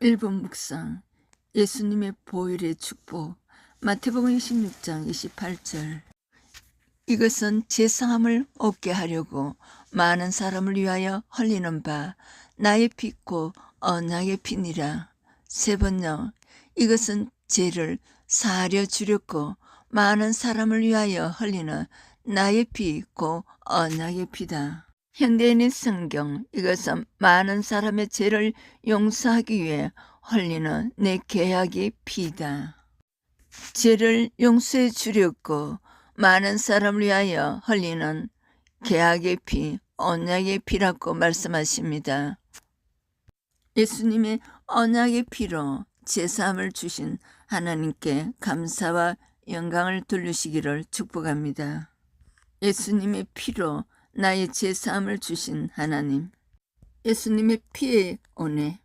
1분 묵상 예수님의 보혈의 축복 마태복음 26장 28절 이것은 제사함을 얻게 하려고 많은 사람을 위하여 흘리는 바 나의 피고 언약의 피니라 세 번째 이것은 죄를 사하려 주렸고 많은 사람을 위하여 흘리는 나의 피고 언약의 피다. 현대인의 성경 이것은 많은 사람의 죄를 용서하기 위해 흘리는 내 계약의 피다. 죄를 용서해 주렸고 많은 사람을 위하여 흘리는 계약의 피, 언약의 피라고 말씀하십니다. 예수님의 언약의 피로 제사함을 주신 하나님께 감사와 영광을 돌리시기를 축복합니다. 예수님의 피로 나의 제사함을 주신 하나님, 예수님의 피에 오네